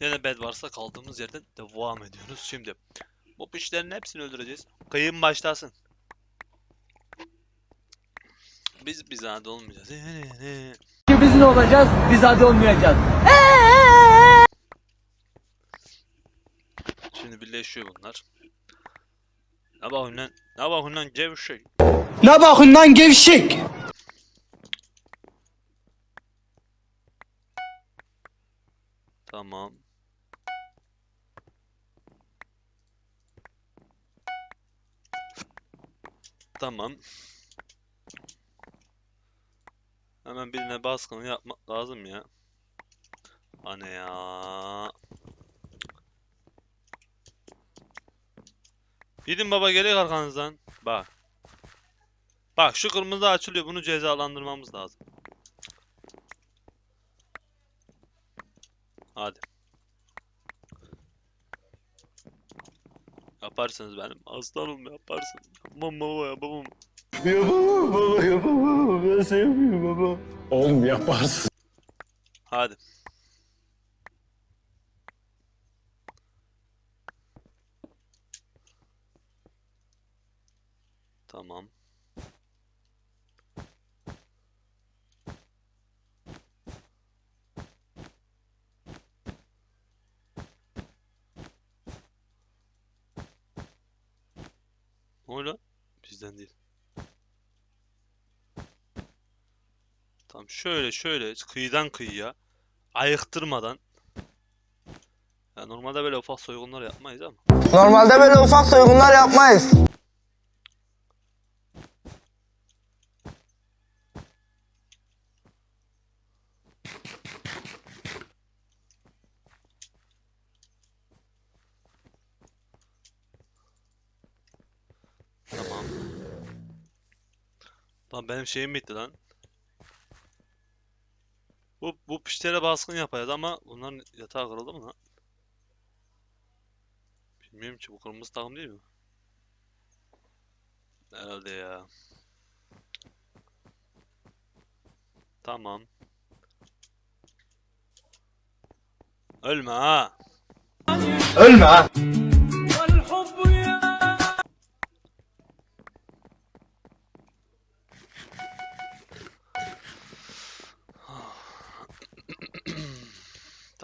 Yine bed varsa kaldığımız yerden devam ediyoruz. Şimdi bu pişlerin hepsini öldüreceğiz. Kıyım başlasın. Biz biz hadi olmayacağız. Biz ne olacağız? Biz hadi olmayacağız. Şimdi birleşiyor bunlar. Ne bakın lan? Ne bakın lan gevşek. Ne bakın lan gevşek. Tamam. Tamam. Hemen birine baskın yapmak lazım ya. Anne ya. Gidin baba geliyor arkanızdan. Bak. Bak şu kırmızı açılıyor. Bunu cezalandırmamız lazım. Hadi. Yaparsınız benim aslanım yaparsın. Yapmam baba yapamam. Yapamam baba yapamam. Ben sevmiyorum baba. Oğlum yaparsın. Hadi. Tamam. Ne oluyor? Bizden değil. Tamam şöyle şöyle kıyıdan kıyıya ayıktırmadan ya normalde böyle ufak soygunlar yapmayız ama Normalde böyle ufak soygunlar yapmayız. tamam. Lan benim şeyim bitti lan. Bu bu pişlere baskın yapacağız ama bunların yatağı kırıldı mı lan? Bilmiyorum ki bu kırmızı takım değil mi? Herhalde ya. Tamam. Ölme ha. Ölme ha.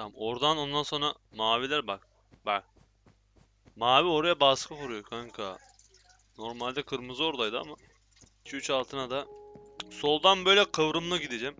Tamam oradan ondan sonra maviler bak. Bak. Mavi oraya baskı kuruyor kanka. Normalde kırmızı oradaydı ama 2-3 altına da soldan böyle kıvrımlı gideceğim.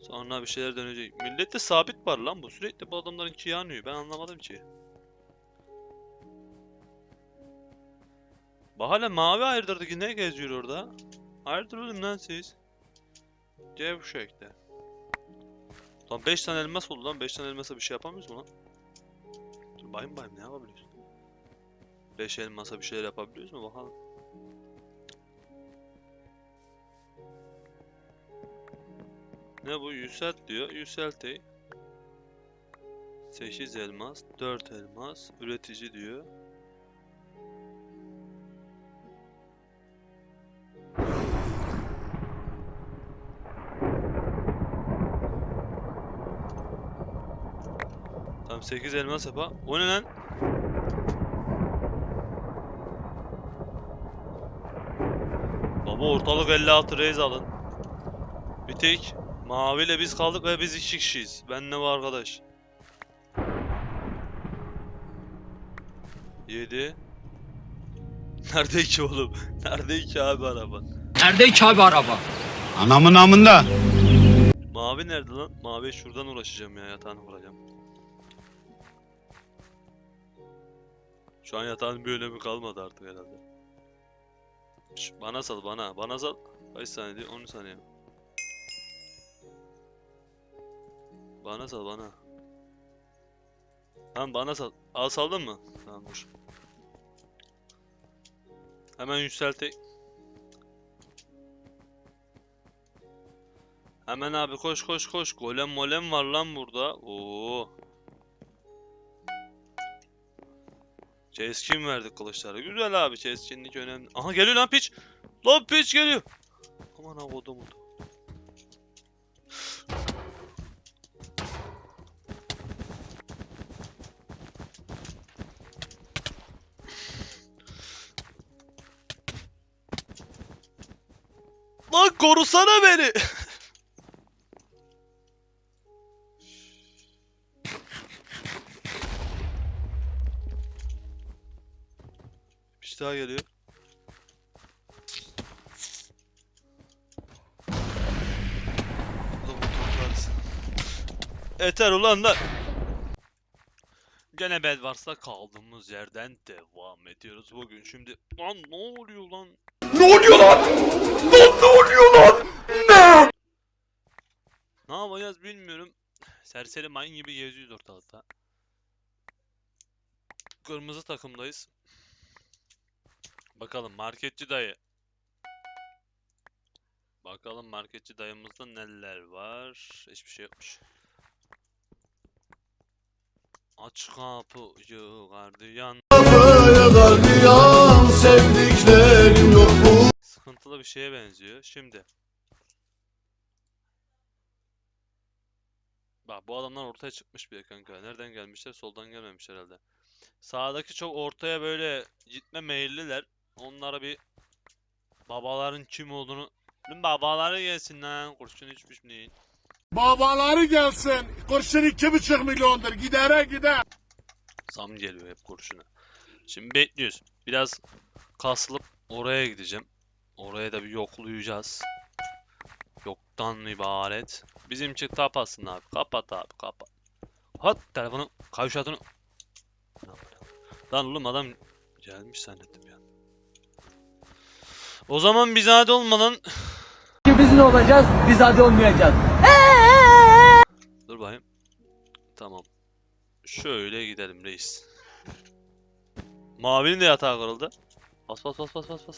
Sonra bir şeyler dönecek. Millette sabit var lan bu. Sürekli bu adamların ki yanıyor. Ben anlamadım ki. Bak hala mavi ayırdırdı ki ne geziyor orada? Hayırdır oğlum lan siz? Gevşekte. Lan 5 tane elmas oldu lan. 5 tane elmasa bir şey yapamıyoruz mu lan? Dur bayım bayım ne yapabiliyoruz? 5 elmasa bir şeyler yapabiliyoruz mu bakalım. Ne bu? Yükselt diyor. Yükseltey. 8 elmas, 4 elmas, üretici diyor. 8 elmas yapa. O ne lan? Baba ortalık 56 reis alın. Bir tek maviyle biz kaldık ve biz iki kişiyiz. Ben ne var arkadaş? 7 Nerede ki oğlum? Nerede ki abi araba? Nerede ki abi araba? Anamın amında. Mavi nerede lan? Mavi şuradan uğraşacağım ya yatağını kuracağım. Şu an yatağın bir önemi kalmadı artık herhalde. Bana sal bana. Bana sal. Kaç saniye diyor? 10 saniye. Bana sal bana. Tamam bana sal. Al saldın mı? Tamam dur. Hemen yükseltek. Hemen abi koş koş koş. Golem molem var lan burada. Oo. Keskin verdik kılıçlara. Güzel abi keskinlik önemli. Aha geliyor lan piç. Lan piç geliyor. Aman avodum. Lan korusana beni. Şey daha geliyor. Yeter ulan lan. Gene bel varsa kaldığımız yerden devam ediyoruz bugün. Şimdi lan ne oluyor lan? Ne yapacağız bilmiyorum. Serseri mayın gibi geziyoruz ortalıkta. Kırmızı takımdayız. Bakalım marketçi dayı. Bakalım marketçi dayımızda neler var. Hiçbir şey yokmuş. Aç kapıyı gardiyan. Sıkıntılı bir şeye benziyor. Şimdi. Bak bu adamlar ortaya çıkmış bile kanka. Nereden gelmişler? Soldan gelmemiş herhalde. Sağdaki çok ortaya böyle gitme meyilliler. Onlara bir babaların kim olduğunu Lan babaları gelsin lan kurşun içmiş neyin? Babaları gelsin. Kurşun iki buçuk milyondur. Gidere gider. Zam geliyor hep kurşuna. Şimdi bekliyoruz. Biraz kasılıp oraya gideceğim. Oraya da bir yoklayacağız. Yoktan ibaret. Bizimki tapasın abi. Kapat abi kapat. Hat telefonu kavşatını. Lan oğlum adam gelmiş zannettim. O zaman biz hadi olmadan Biz ne olacağız? Biz hadi olmayacağız. Dur bakayım. Tamam. Şöyle gidelim reis. Mavinin de yatağı kırıldı. Bas bas bas bas bas bas.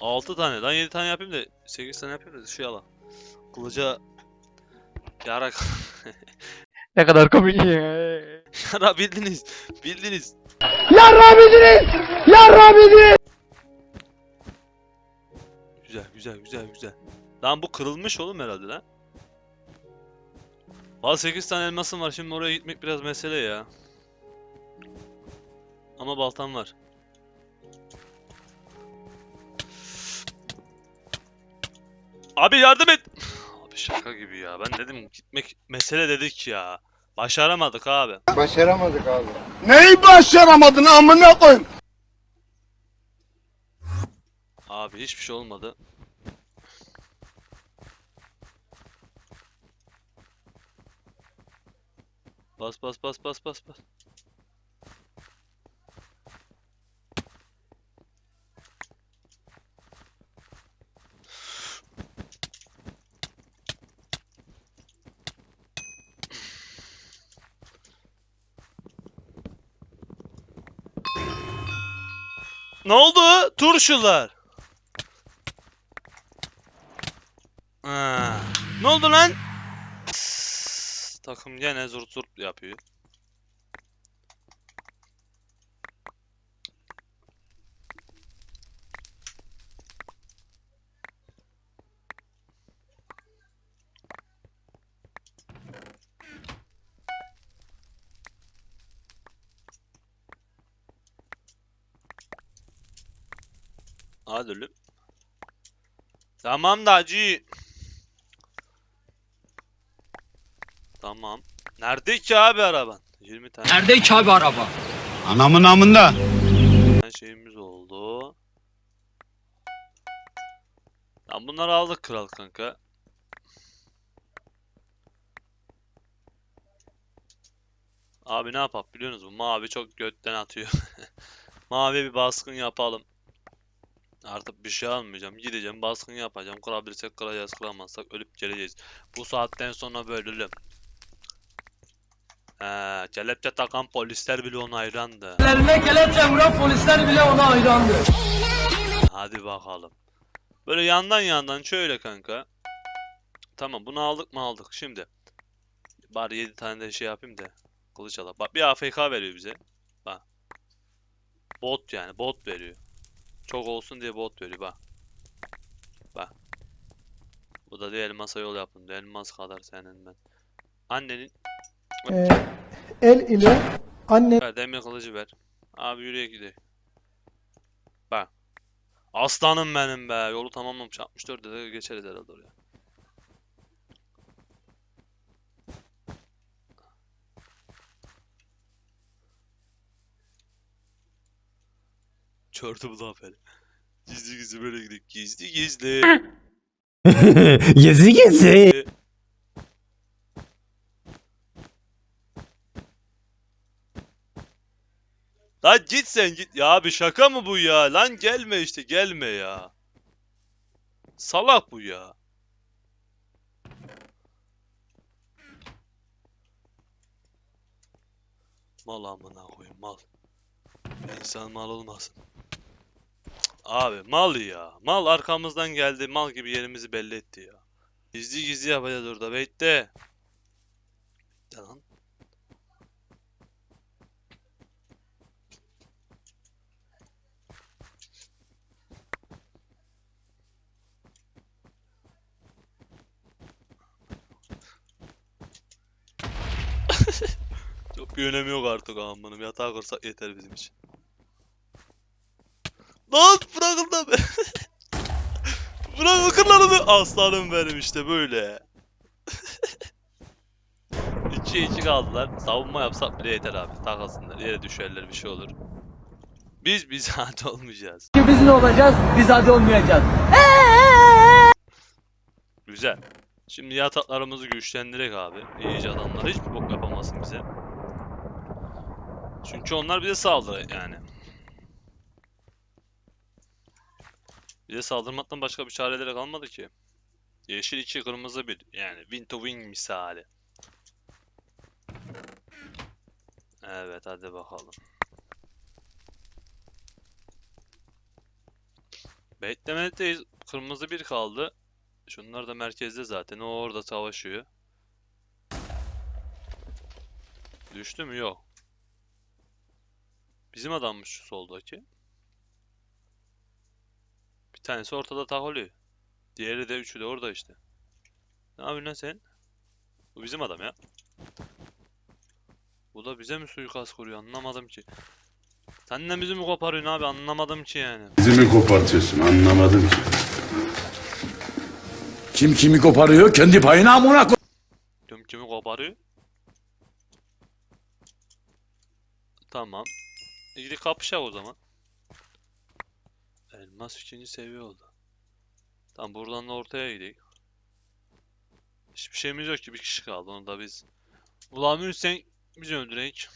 6 tane. Lan 7 tane yapayım da 8 tane yapayım da şey ala. Kılıca yarak. Ne kadar komik ya. Yara bildiniz. Bildiniz. Güzel güzel güzel güzel. Lan bu kırılmış oğlum herhalde lan. Valla 8 tane elmasım var şimdi oraya gitmek biraz mesele ya. Ama baltam var. Abi yardım et. Abi şaka gibi ya. Ben dedim gitmek mesele dedik ya. Başaramadık abi. Başaramadık abi. Neyi başaramadın amına koyayım? Abi hiçbir şey olmadı. Bas bas bas bas bas bas. Ne oldu? Turşular. Ha. Ne oldu lan? Takım gene zurt zurt yapıyor. Hadi oğlum. Tamam da acı. Tamam. Nerede ki abi araban? 20 tane Nerede ki abi araba? Anamın amında. şeyimiz oldu. Tamam bunları aldık kral kanka. Abi ne yapalım biliyorsunuz mu? Mavi çok götten atıyor. Mavi bir baskın yapalım. Artık bir şey almayacağım. Gideceğim baskın yapacağım. Kırabilirsek kıracağız. Kıramazsak ölüp geleceğiz. Bu saatten sonra böyle ölüm. He, kelepçe takan polisler bile ona hayrandı. Ellerine kelepçe vuran polisler bile ona hayrandı. Hadi bakalım. Böyle yandan yandan şöyle kanka. Tamam bunu aldık mı aldık. Şimdi. Bari 7 tane de şey yapayım da. Kılıç alalım. Bak bir AFK veriyor bize. Bak. Bot yani bot veriyor. Çok olsun diye bot veriyor bak. Bak. Bu da diye elmasa yol yapın. diyor. Elmas kadar senin ben. Annenin Ee, el ile anne demir kılıcı ver. Abi yürüye gidelim. Bak. Aslanım benim be. Yolu tamamlamış. 64 de geçeriz herhalde oraya. Çördü bu laf hele. Gizli gizli böyle gidip gizli gizli. Gezi gezi. Lan git sen git. Ya abi şaka mı bu ya? Lan gelme işte gelme ya. Salak bu ya. Mal amına koyayım mal. İnsan mal olmasın. Abi mal ya. Mal arkamızdan geldi. Mal gibi yerimizi belli etti ya. Gizli gizli yapacağız orada. Bekle lan. Bir önemi yok artık amanım. Yatağa kursak yeter bizim için. Lan bırakın da be. Bırakın onu. Aslanım benim işte böyle. 2'ye 2 kaldılar. Savunma yapsak bile yeter abi. Takılsınlar. Yere düşerler bir şey olur. Biz biz hadi olmayacağız. Biz ne olacağız? Biz adi olmayacağız. Güzel. Şimdi yataklarımızı güçlendirek abi. İyice adamlar hiçbir bok yapamasın bize. Çünkü onlar bize saldırır yani. Bize saldırmaktan başka bir çareleri kalmadı ki. Yeşil 2, kırmızı 1. Yani win to win misali. Evet hadi bakalım. Beklemedeyiz. Kırmızı 1 kaldı. Şunlar da merkezde zaten. O orada savaşıyor. Düştü mü? Yok. Bizim adammış şu soldaki. Bir tanesi ortada takılıyor. Diğeri de üçü de orada işte. Ne yapıyorsun lan sen? Bu bizim adam ya. Bu da bize mi suikast kuruyor anlamadım ki. Sen de bizi mi koparıyorsun abi anlamadım ki yani. Bizi mi kopartıyorsun anlamadım ki. Kim kimi koparıyor kendi payına amına koy. Tüm kimi koparıyor? Tamam. İlgili kapışak o zaman. Elmas ikinci seviye oldu. Tamam buradan da ortaya gidelim. Hiçbir şeyimiz yok ki bir kişi kaldı onu da biz. Ulan sen biz öldürek.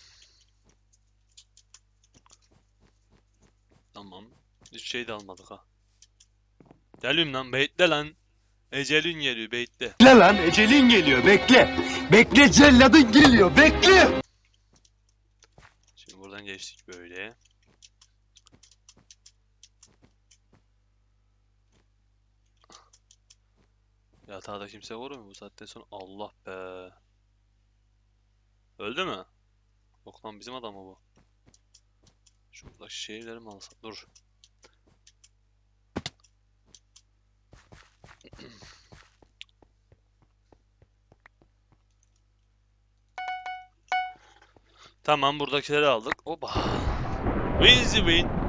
Tamam. Hiç şey de almadık ha. Geliyorum lan bekle lan. Ecelin geliyor bekle. Bekle lan ecelin geliyor bekle. Bekle celladın geliyor bekle. Geçtik böyle. Yatağda kimse var mı bu saatten sonra? Allah be. Öldü mü? Yok lan bizim adam mı bu? Şuradaki şeyleri mi alsak? Dur. Tamam buradakileri aldık. Oba. The win.